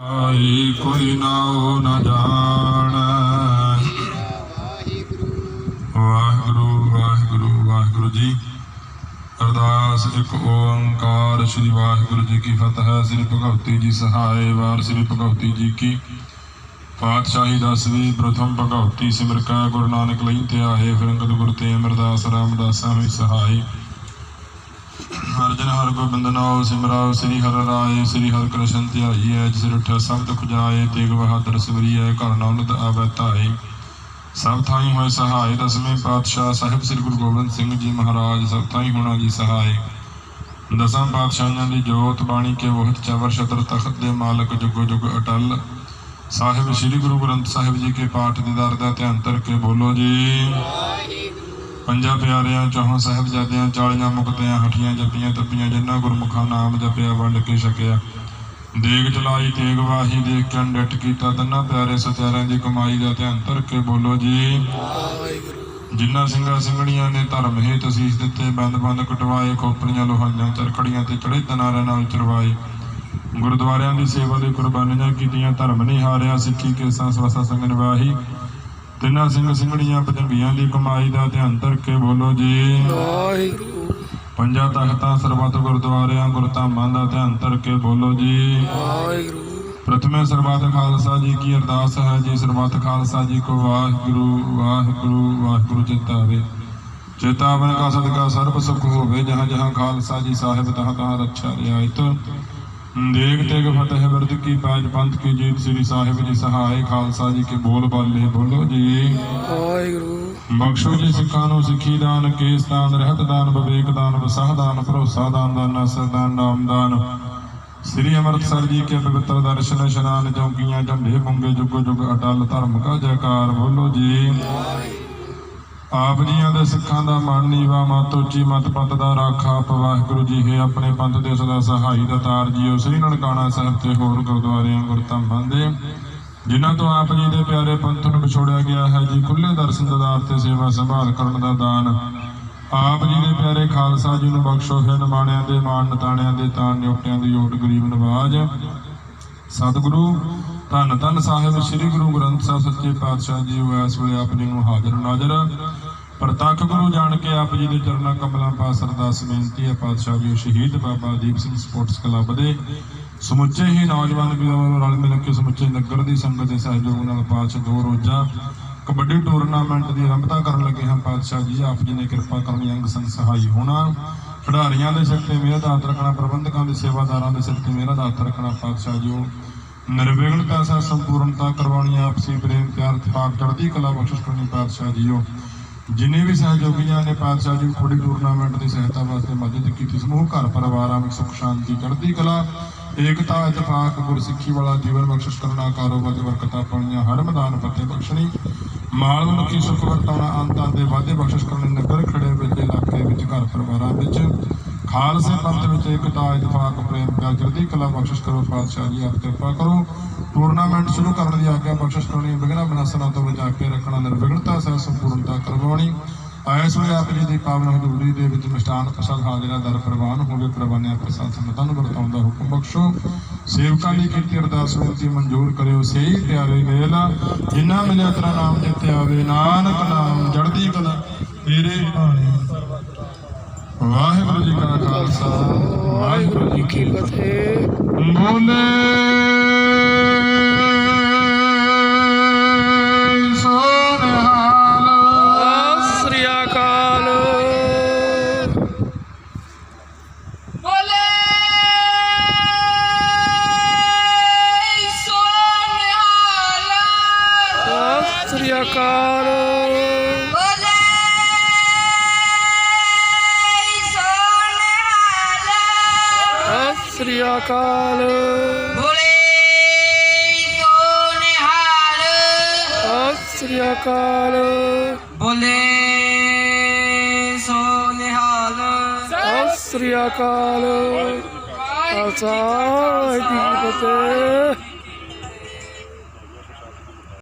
ਆਈ ਕੋਈ ਨਾਉ ਨ ਜਾਣੈ। ਵਾਹਿਗੁਰੂ ਵਾਹਿਗੁਰੂ ਵਾਹਿਗੁਰੂ ਜੀ। ਅਰਦਾਸ ਇੱਕ ਓੰਕਾਰ, ਸ੍ਰੀ ਵਾਹਿਗੁਰੂ ਜੀ ਕੀ ਫਤਿਹ, ਸ੍ਰੀ ਭਗਵਤੀ ਜੀ ਸਹਾਇ ਵਾਰ, ਸ੍ਰੀ ਭਗਵਤੀ ਜੀ ਕੀ ਪਾਤਸ਼ਾਹੀ ਦਸਵੀਂ ਪ੍ਰਥਮ ਭਗਵਤੀ ਸਿਮਰ ਕਾ ਗੁਰੂ ਨਾਨਕ ਲਈ ਤੇ ਆਏ ਫਿਰੰਗਤ ਗੁਰ ਤੇ ਅਮਰਦਾਸ ਰਾਮਦਾਸਾਂ ਵਿੱਚ ਸਹਾਈ। ਹਰ ਗੋਬਿੰਦ ਨਾਮ ਸਿਮਰਾਓ ਸ੍ਰੀ ਹਰਿ ਰਾਏ, ਸ੍ਰੀ ਹਰਿ ਕ੍ਰਿਸ਼ਨ ਧਿਆਈਐ, ਜਿਸ ਰਿਠ ਸਭ ਦੁਖ ਜਾਏ ਤੇਗ ਬਹਾਦਰ ਸਵਰੀਐ, ਘਰ ਨਾਨਕ ਆਵੈ ਧਾਏ। ਸਭ ਥਾਈ ਹੋਏ ਸਹਾਇ ਦਸਵੇਂ ਪਾਤਸ਼ਾਹ ਸਾਹਿਬ ਸ੍ਰੀ ਗੁਰੂ ਗੋਬਿੰਦ ਸਿੰਘ ਜੀ ਮਹਾਰਾਜ, ਸਭ ਥਾਈ ਹੋਣਾ ਜੀ ਸਹਾਇ ਦਸਾਂ ਪਾਤਸ਼ਾਹਾਂ ਦੀ ਜੋਤ ਬਾਣੀ ਕੇ ਵਹਤ ਚਵਰ ਛਤਰ ਤਖਤ ਦੇ ਮਾਲਕ ਜੁਗੋ ਜੁਗ ਅਟਲ। ਸਾਹਿਬ ਸ੍ਰੀ ਗੁਰੂ ਗ੍ਰੰਥ ਸਾਹਿਬ ਜੀ ਕੇ ਪਾਠ ਦੇ ਦਰ ਦਾ ਧਿਆਨ ਧਰ ਕੇ ਬੋਲੋ ਜੀ। ਪੰਜਾਂ ਪਿਆਰਿਆਂ ਚੌਹਾਂ ਸਾਹਿਬਜ਼ਾਦਿਆਂ ਚਾਲੀਆਂ ਮੁਕਤਿਆਂ ਹਠੀਆਂ ਜੱਪੀਆਂ ਤੱਪੀਆਂ ਜਿਨ੍ਹਾਂ ਗੁਰਮੁਖਾਂ ਨਾਮ ਜਪਿਆ ਵੰਡ ਕੇ ਛਕਿਆ। ਦੇਗ ਚਲਾਈ ਤੇਗ ਵਾਹੀ ਦੇਖ ਕੇ ਡਟ ਕੀਤਾ ਤੰਨਾ ਪਿਆਰੇ ਸਤਿਆਰਿਆਂ ਦੀ ਕਮਾਈ ਦਾ ਧਿਆਨ ਧਰ ਕੇ ਬੋਲੋ ਜੀ। ਜਿਨ੍ਹਾਂ ਸਿੰਘਾਂ ਸਿੰਘਣੀਆਂ ਨੇ ਧਰਮ ਹੇਤ ਅਸੀਸ ਦਿੱਤੇ ਬੰਦ ਬੰਦ ਕਟਵਾਏ ਖੋਪਰੀਆਂ ਲੋਹਾਈਆਂ ਚਰਖੜੀਆਂ ਤੇ ਚੜੇ ਤਨਾਰਾਂ ਨਾਲ ਚਰਵਾਏ। ਗੁਰਦੁਆਰਿਆਂ ਦੀ ਸੇਵਾ ਦੇ ਕੁਰਬਾਨੀਆਂ ਕੀਤੀਆਂ ਧਰਮ ਨਹੀਂ ਹਾਰਿਆ ਸਿੱਖੀ ਕੇਸਾਂ ਸਵਸਾ ਸੰਗ ਨਿਵਾਹੀ ਤਿੰਨਾਂ ਸਿੰਘ ਸਿੰਘਣੀਆਂ ਪਜੰਬੀਆਂ ਦੀ ਕਮਾਈ ਦਾ ਧਿਆਨ ਧਰ ਕੇ ਬੋਲੋ ਜੀ। ਵਾਹਿਗੁਰੂ। ਪੰਜਾਂ ਤਖਤਾਂ ਸਰਬੱਤ ਗੁਰਦੁਆਰਿਆਂ ਗੁਰਧਾਮਾਂ ਦਾ ਧਿਆਨ ਧਰ ਕੇ ਬੋਲੋ ਜੀ। ਵਾਹਿਗੁਰੂ। ਪ੍ਰਥਮੇ ਸਰਬੱਤ ਖਾਲਸਾ ਜੀ ਕੀ ਅਰਦਾਸ ਹੈ ਜੀ। ਸਰਬੱਤ ਖਾਲਸਾ ਜੀ ਕੋ ਵਾਹਿਗੁਰੂ ਵਾਹਿਗੁਰੂ ਵਾਹਿਗੁਰੂ ਚਿਤਾਵੇ। ਚੇਤਾਵਨ ਕਾ ਸਦਕਾ ਸਰਬ ਸੁਖ ਹੋਵੇ ਜਹਾਂ ਜਹਾਂ ਖਾਲਸਾ ਜੀ ਸਾਹਿਬ ਤਹਾਂ ਤਹਾਂ ਰੱਛਾ ਰਿਆਇਤ ਦੇਗ ਤੇਗ ਫਤਿਹ ਬਿਰਦ ਕੀ ਪਾਜ ਪੰਥ ਕੀ ਜੀਤ ਸ੍ਰੀ ਸਾਹਿਬ ਜੀ ਸਹਾਇ ਖਾਲਸਾ ਜੀ ਕੇ ਬੋਲ ਬਾਲੇ ਬੋਲੋ ਜੀ। ਵਾਹਿਗੁਰੂ। ਬਖਸ਼ੋ ਜੀ ਸਿੱਖਾਂ ਨੂੰ ਸਿੱਖੀ ਦਾਨ ਕੇਸ ਦਾਨ ਰਹਿਤ ਦਾਨ ਵਿਵੇਕ ਦਾਨ ਵਸਾਹ ਦਾਨ ਭਰੋਸਾ ਦਾਨ ਦਾਨ ਨਸਰ ਦਾਨ ਨਾਮ ਦਾਨ। ਸ੍ਰੀ ਅੰਮ੍ਰਿਤਸਰ ਜੀ ਕੇ ਪਵਿੱਤਰ ਦਰਸ਼ਨ ਇਸ਼ਨਾਨ ਚੌਂਕੀਆਂ ਝੰਡੇ ਮੁੰਗੇ ਜੁਗ ਜੁਗ ਅਟਲ ਧਰਮ ਕਾ ਜੈਕਾਰ ਬੋਲੋ ਜੀ। ਆਪ ਜੀਆਂ ਦੇ ਸਿੱਖਾਂ ਦਾ ਮਨ ਨੀਵਾ ਮਤ ਉੱਚੀ ਮਤ ਪਤ ਦਾ ਰਾਖਾ ਆਪ ਵਾਹਿਗੁਰੂ ਜੀ ਹੈ। ਆਪਣੇ ਪੰਥ ਦੇ ਸਦਾ ਸਹਾਈ ਦਾ ਤਾਰ ਜੀਓ। ਸ੍ਰੀ ਨਨਕਾਣਾ ਸਾਹਿਬ ਤੇ ਹੋਰ ਗੁਰਦੁਆਰਿਆਂ, ਗੁਰਧਾਮਾਂ ਦੇ, ਜਿਨ੍ਹਾਂ ਤੋਂ ਆਪ ਜੀ ਦੇ ਪਿਆਰੇ ਪੰਥ ਨੂੰ ਵਿਛੋੜਿਆ ਗਿਆ ਹੈ, ਜੀ ਖੁੱਲੇ ਦਰਸ਼ਨ ਦਦਾਰ ਤੇ ਸੇਵਾ ਸੰਭਾਲ ਕਰਨ ਦਾ ਦਾਨ। ਆਪ ਜੀ ਦੇ ਪਿਆਰੇ ਖਾਲਸਾ ਜੀ ਨੂੰ ਬਖਸ਼ੋ। ਹੈ ਨਿਮਾਣਿਆਂ ਦੇ, ਮਾਣ ਨਤਾਣਿਆਂ ਦੇ ਤਾਣ ਨਿਉਟਿਆਂ ਦੀ ਓਟ ਗਰੀਬ ਨਵਾਜ। ਸਤਿਗੁਰੂ, ਧੰਨ ਧੰਨ ਸਾਹਿਬ, ਸ੍ਰੀ ਗੁਰੂ ਗ੍ਰੰਥ ਸਾਹਿਬ ਸੱਚੇ ਪਾਤਸ਼ਾਹ ਜੀ, ਉਹ ਇਸ ਵੇਲੇ ਆਪ ਜੀ ਨੂੰ ਹਾਜ਼ਰ ਨਾਜ਼ਰ ਪ੍ਰਤੱਖ ਗੁਰੂ ਜਾਣ ਕੇ ਆਪ ਜੀ ਦੇ ਚਰਨਾਂ ਕਮਲਾਂ ਪਾਸ ਅਰਦਾਸ ਬੇਨਤੀ ਹੈ ਪਾਤਸ਼ਾਹ ਜੀ ਸ਼ਹੀਦ ਬਾਬਾ ਦੀਪ ਸਿੰਘ ਸਪੋਰਟਸ ਕਲੱਬ ਦੇ। ਸਮੁੱਚੇ ਹੀ ਨੌਜਵਾਨ ਵੀਰਾਂ ਵੱਲੋਂ ਰਲ ਮਿਲ ਕੇ ਸਮੁੱਚੇ ਨਗਰ ਦੀ ਸੰਗਤ ਦੇ ਸਹਿਯੋਗ ਨਾਲ ਪਾਤਸ਼ਾਹ ਦੋ ਰੋਜ਼ਾ ਕਬੱਡੀ ਟੂਰਨਾਮੈਂਟ ਦੀ ਆਰੰਭਤਾ ਕਰਨ ਲੱਗੇ ਹਾਂ। ਪਾਤਸ਼ਾਹ ਜੀ, ਆਪ ਜੀ ਨੇ ਕਿਰਪਾ ਕਰਨੀ ਅੰਗ ਸੰਗ ਸਹਾਈ ਹੋਣਾ। ਖਿਡਾਰੀਆਂ ਦੇ ਸਿਰ ਤੇ ਮੇਰਾ ਦਾ ਹੱਥ ਰੱਖਣਾ, ਪ੍ਰਬੰਧਕਾਂ ਦੇ ਸੇਵਾਦਾਰਾਂ ਦੇ ਸਿਰ ਤੇ ਮੇਰਾ ਦਾ ਹੱਥ ਰੱਖਣਾ ਪਾਤਸ਼ਾਹ ਜੀ, ਉਹ ਨਿਰਵਿਘਨਤਾ ਸਹਿ ਸੰਪੂਰਨਤਾ ਕਰਵਾਉਣੀ, ਆਪਸੀ ਪ੍ਰੇਮ, ਪਿਆਰ ਇਤਫਾਕ ਚੜ੍ਹਦੀ ਕਲਾ ਬਖਸ਼ਿਸ਼ ਕਰਨੀ ਪਾਤਸ਼ਾਹ ਜੀਓ ਜਿਨੇ ਵੀ ਸਹਿਯੋਗੀਆਂ ਨੇ ਪਾਤਸ਼ਾਹ ਜੀ ਖੋੜੀ ਟੂਰਨਾਮੈਂਟ ਦੀ ਸਹਾਇਤਾ ਵਾਸਤੇ ਮਦਦ ਕੀਤੀ, ਸਮੂਹ, ਘਰ ਪਰਿਵਾਰਾਂ ਵਿੱਚ ਸੁਖ, ਸ਼ਾਂਤੀ, ਚੜ੍ਹਦੀ ਕਲਾ, ਏਕਤਾ ਇਤਫਾਕ ਗੁਰਸਿੱਖੀ ਵਾਲਾ ਜੀਵਨ ਬਖਸ਼ਿਸ਼ ਕਰਨਾ, ਕਾਰੋਬਾਰ ਦੇ ਬਰਕਤਾਂ ਪਾਉਣੀਆਂ, ਹਰ ਮੈਦਾਨ ਫਤਿਹ ਬਖਸ਼ਣੀ, ਮਾਲ, ਮਨੁੱਖੀ ਸੁਖ ਵਰਤਾਉਣਾ, ਅੰਤਾਂ ਦੇ ਵਾਧੇ ਬਖਸ਼ਿਸ਼ ਕਰਨੇ, ਨਗਰ, ਖੜੇ ਵਿੱਚ ਇਲਾਕੇ ਵਿੱਚ, ਘਰ ਪਰਿਵਾਰਾਂ ਵਿੱਚ ਖਾਲਸੇ ਪੰਥ ਵਿੱਚ ਏਕਤਾ ਇਤਫਾਕ, ਪ੍ਰੇਮ, ਪਿਆਰ, ਚੜ੍ਹਦੀ ਕਲਾ, ਬਖਸ਼ਿਸ਼ ਕਰੋ, ਪਾਤਸ਼ਾਹ ਜੀ, ਆਪ ਕਿਰਪਾ ਕਰੋ। ਟੂਰਨਾਮੈਂਟ ਸ਼ੁਰੂ ਕਰਨ ਦੀ ਆਗਿਆ ਬਖਸ਼ਿਸ਼ ਕਰਨੀ ਬਿਗਨਾ ਬਨਾਸਨਾ ਤੋਂ ਬਚਾ ਕੇ ਰੱਖਣਾ, ਨਿਰਵਿਘਨਤਾ ਸਹਿ ਸੰਪੂਰਨਤਾ ਕਰਵਾਉਣੀ। ਆਇਸ ਵੇਲੇ ਆਪ ਜੀ ਦੀ ਪਾਵਨ ਹਜ਼ੂਰੀ ਦੇ ਵਿੱਚ ਮਿਸ਼ਟਾਨ ਪ੍ਰਸਾਦ ਹਾਜ਼ਰਾ ਦਰ ਪ੍ਰਵਾਨ ਹੋਵੇ ਪ੍ਰਵਾਨਿਆ ਪ੍ਰਸਾਦ ਸੰਗਤਾਂ ਨੂੰ ਵਰਤਾਉਣ ਦਾ ਹੁਕਮ ਬਖਸ਼ੋ। ਸੇਵਕਾਂ ਦੀ ਕੀਤੀ ਅਰਦਾਸ ਬੇਨਤੀ ਮਨਜ਼ੂਰ ਕਰਿਓ, ਸਹੀ ਪਿਆਰੇ ਮੇਲ। ਜਿਨ੍ਹਾਂ ਮਿਲਿਆ ਤਰਾ ਨਾਮ ਜਿੱਤੇ ਆਵੇ, ਨਾਨਕ ਨਾਮ ਜੜਦੀ ਕਲਾ ਤੇਰੇ ਭਾਣੇ। ਵਾਹਿਗੁਰੂ ਜੀ ਕਾ ਖਾਲਸਾ। ਵਾਹਿਗੁਰੂ ਜੀ ਕੀ ਫਤਿਹ। ਬੋਲੇ ਸੋਨਹਾਲ ਸ੍ਰੀ ਅਕਾਲ। ਬੋਲੇ ਸੋਨਿਹਾਲ ਸਤਿ ਸ੍ਰੀ ਅਕਾਲ। ਅਕਾਲ। ਬੋਲੇ ਸੋਨਿਹਾਲ ਸਤਿ ਸ੍ਰੀ ਅਕਾਲ। ਬੋਲੇ ਸੋਨਿਹਾਲ ਸਤਿ ਸ੍ਰੀ ਅਕਾਲ। ਖਾਲਸਾ। ਜੀ ਕੀ ਫਤਿਹ।